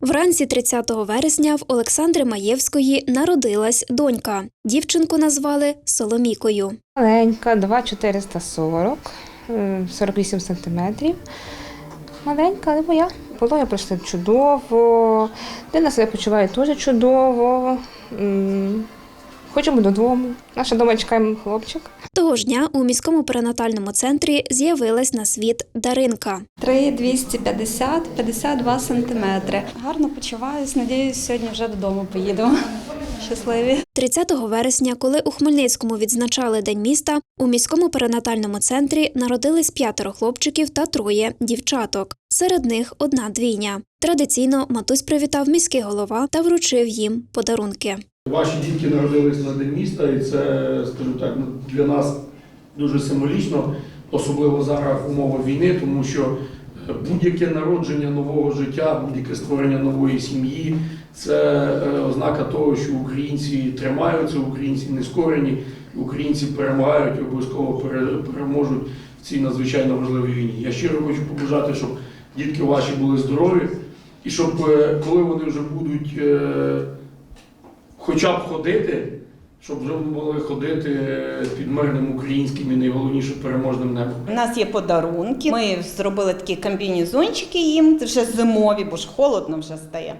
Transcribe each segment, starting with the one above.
Вранці 30 вересня в Олександри Маєвської народилась донька. Дівчинку назвали Соломікою. Маленька, 2,440, е, 48 сантиметрів. Маленька, але моя. Пологи пройшли чудово. Дина себе почуває теж чудово. Хочемо додому. Наша дома чекаємо хлопчик. Того ж дня у міському перинатальному центрі з'явилась на світ Даринка. 3 250, 52 сантиметри. Гарно почуваюсь, надіюсь, сьогодні вже додому поїдемо. Щасливі. 30 вересня, коли у Хмельницькому відзначали День міста, у міському перинатальному центрі народились п'ятеро хлопчиків та троє дівчаток. Серед них одна двійня. Традиційно матусь привітав міський голова та вручив їм подарунки. Ваші дітки народились на День міста, і це, скажімо так, ну, для нас дуже символічно, особливо зараз в умовах війни, тому що е, будь-яке народження нового життя, будь-яке створення нової сім'ї це е, ознака того, що українці тримаються, українці не скорені, українці перемагають обов'язково переможуть в цій надзвичайно важливій війні. Я щиро хочу побажати, щоб дітки ваші були здорові, і щоб е, коли вони вже будуть. Хоча б ходити, щоб вже ходити під мирним українським і найголовніше переможним небом. У нас є подарунки. Ми зробили такі комбінезончики їм вже зимові, бо ж холодно вже стає.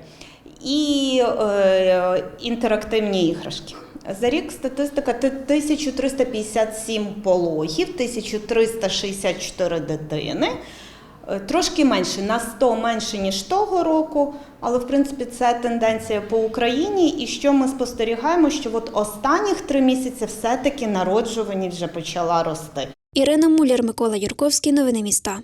І е, інтерактивні іграшки. За рік статистика ти- 1357 пологів, 1364 дитини. Е, Трошки менше, на 100 менше, ніж того року, але в принципі це тенденція по Україні. І що ми спостерігаємо, що от останніх три місяці все-таки народжуваність вже почала рости. Ірина Муляр, Микола Юрковський. Новини міста.